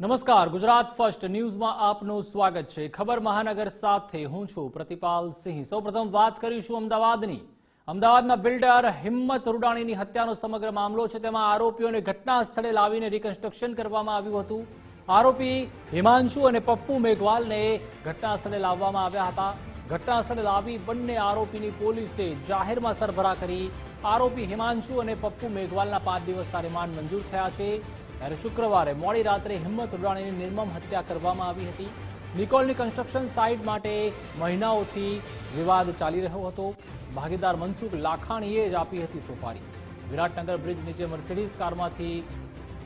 નમસ્કાર. ગુજરાત ફર્સ્ટ ન્યૂઝમાં આપનું સ્વાગત છે. ખબર મહાનગર સાથે હું છું પ્રતિપાલ સિંહ. સૌપ્રથમ વાત કરીશું અમદાવાદની. અમદાવાદના બિલ્ડર હિંમત રૂડાણીની હત્યાનો સમગ્ર મામલો છે. તેમાં આરોપીઓને ઘટના સ્થળે લાવીને રિકન્સ્ટ્રક્શન કરવામાં આવ્યું હતું. આરોપી હિમાંશુ અને પપ્પુ મેઘવાલને ઘટના સ્થળે લાવવામાં આવ્યા હતા. ઘટના સ્થળે લાવી બંને આરોપીની પોલીસે જાહેરમાં સરભરા કરી. આરોપી હિમાંશુ અને પપ્પુ મેઘવાલના પાંચ દિવસના રિમાન્ડ મંજૂર થયા છે. ત્યારે શુક્રવારે મોડી રાત્રે હિંમત ઉડાણીની નિર્મમ હત્યા કરવામાં આવી હતી. નિકોલની કન્સ્ટ્રક્શન સાઇટ માટે મહિનાઓથી વિવાદ ચાલી રહ્યો હતો. ભાગીદાર મનસુખ લાખાણીએ જ આપી હતી સોપારી. વિરાટનગર બ્રિજ નીચે મર્સિડીઝ કારમાંથી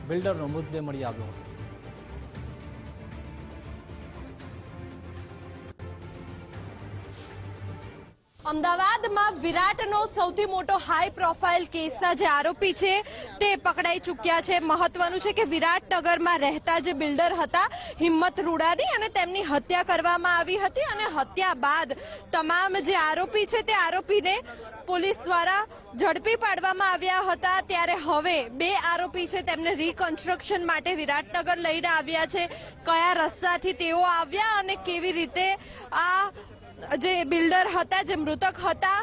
બિલ્ડરનો મૃતદેહ મળી આવ્યો હતો. અમદાવાદમાં વિરાટનો સૌથી મોટો હાઈ પ્રોફાઇલ કેસના જે આરોપી છે, તે પકડાઈ ચૂક્યા છે. મહત્વનું છે કે વિરાટનગરમાં રહેતા જે બિલ્ડર હતા, હિંમત રૂડાની અને તેમની હત્યા કરવામાં આવી હતી અને હત્યા બાદ તમામ જે આરોપી છે, તે આરોપીને પોલીસ દ્વારા ઝડપી પાડવામાં આવ્યા હતા. ત્યારે હવે બે આરોપી છે, તેમને રિકન્સ્ટ્રક્શન માટે વિરાટનગર લઈને આવ્યા છે. કયા રસ્તાથી તેઓ આવ્યા અને કેવી રીતે આ જે બિલ્ડર હતા, જે મૃતક હતા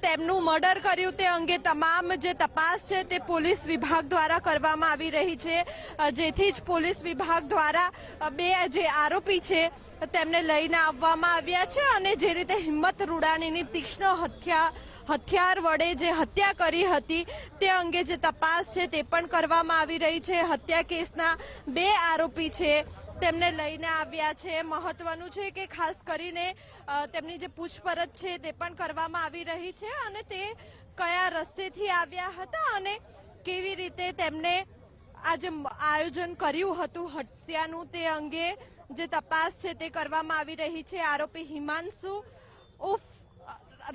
તેમનું મર્ડર કર્યું તે અંગે તમામ જે તપાસ છે તે પોલીસ વિભાગ દ્વારા કરવામાં આવી રહી છે. જેથી જ પોલીસ વિભાગ દ્વારા બે જે આરોપી છે, તેમને લઈને આવવામાં આવ્યા છે અને જે રીતે હિંમત રૂડાણીની તીક્ષ્ણ હત્યા હથિયાર વડે જે હત્યા કરી હતી તે અંગે જે તપાસ છે તે પણ કરવામાં આવી રહી છે. હત્યા કેસના બે આરોપી છે. તેમને લઈને આવ્યા છે. મહત્વનું છે કે ખાસ કરીને તેમની જે પૂછપરછ છે તે પણ કરવામાં આવી રહી છે અને તે કયા રસ્તેથી આવ્યા હતા અને કેવી રીતે તેમને આ જે આયોજન કર્યું હતું, હત્યાનું તે અંગે જે તપાસ છે તે કરવામાં આવી રહી છે. આરોપી હિમાંશુ ઉફ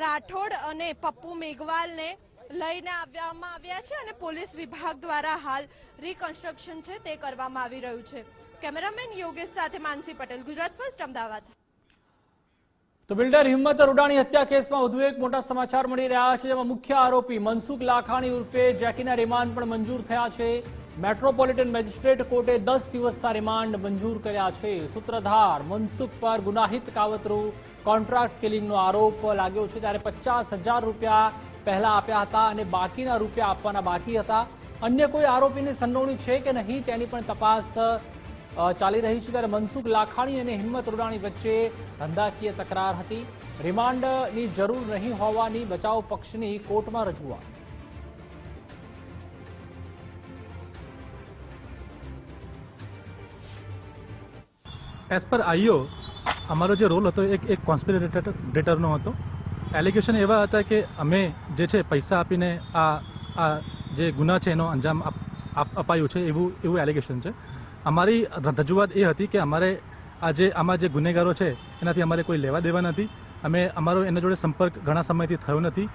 રાઠોડ અને પપ્પુ મેઘવાલને લઈને આવવામાં આવ્યા છે અને પોલીસ વિભાગ દ્વારા હાલ રિકન્સ્ટ્રક્શન છે તે કરવામાં આવી રહ્યું છે. કેમેરામેન યોગેશ સાથે માનસી પટેલ, ગુજરાત ફર્સ્ટ, અમદાવાદ. તો બિલ્ડર હિંમત રૂડાણી હત્યા કેસમાં વધુ એક મોટા સમાચાર મળી રહ્યા છે, જેમાં મુખ્ય આરોપી મનસુખ લાખાણી ઉર્ફે જેકીના રિમાન્ડ પણ મંજૂર થયા છે. મેટ્રોપોલિટન મેજિસ્ટ્રેટ કોર્ટે દસ દિવસના રિમાન્ડ મંજૂર કર્યા છે. સૂત્રધાર મનસુખ પર ગુનાહિત કાવતરું કોન્ટ્રાક્ટ કિલિંગનો આરોપ લાગ્યો છે, ત્યારે પચાસ હજાર રૂપિયા પહેલા આપ્યા હતા અને બાકીના રૂપિયા આપવાના બાકી હતા. અન્ય કોઈ આરોપીની સંડોવણી છે કે નહીં તેની પણ તપાસ ચાલી રહી છે. ત્યારે મનસુખ લાખાણી અને હિંમત રૂડાણી વચ્ચે ધંધાકીય તકરાર હતી. રિમાન્ડની જરૂર નહીં હોવાની બચાવ પક્ષની કોર્ટમાં રજૂઆત. એઝ પર આઈઓ અમારો જે રોલ હતો એક એક કોન્સ્પિરેટરનો હતો. એલિગેશન એવા હતા કે અમે જે છે પૈસા આપીને આ આ જે ગુના છે એનો અંજામ અપાયું છે એવું એવું એલિગેશન છે. અમારી રજૂઆત એ હતી કે અમારે આ જે, આમાં જે ગુનેગારો છે એનાથી અમારે કોઈ લેવા દેવા નથી. અમે, અમારો એના જોડે સંપર્ક ઘણા સમયથી થયો નથી.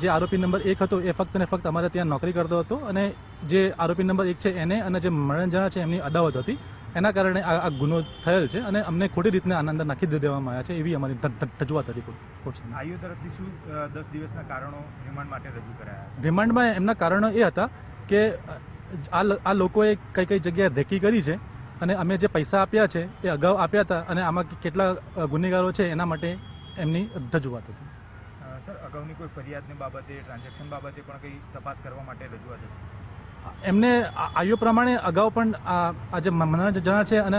જે આરોપી નંબર એક હતો એ ફક્ત ને ફક્ત અમારે ત્યાં નોકરી કરતો હતો અને જે આરોપી નંબર એક છે એને અને જે મરણ છે એમની અદાવત હતી. એના કારણે આ ગુનો થયેલ છે અને અમને ખોટી રીતના આનંદ નાખી દેવામાં આવ્યા છે એવી અમારી રજૂઆત હતી કોર્ટ- કોર્ટ આઈઓ તરફથી શું દસ દિવસના કારણો રિમાન્ડ માટે રજૂ કરાયા રિમાન્ડમાં એમના કારણો એ હતા કે આ આ લોકોએ કઈ કઈ જગ્યાએ રેકી કરી છે અને અમે જે પૈસા આપ્યા છે એ અગાઉ આપ્યા હતા અને આમાં કેટલા ગુનેગારો છે એના માટે એમની રજૂઆત હતી. સર અગાઉની કોઈ ફરિયાદની બાબતે ટ્રાન્ઝેક્શન બાબતે પણ કંઈ તપાસ કરવા માટે રજૂઆત હતી? એમને આયુ પ્રમાણે અગાઉ પણ આ જે મનોરંજન છે અને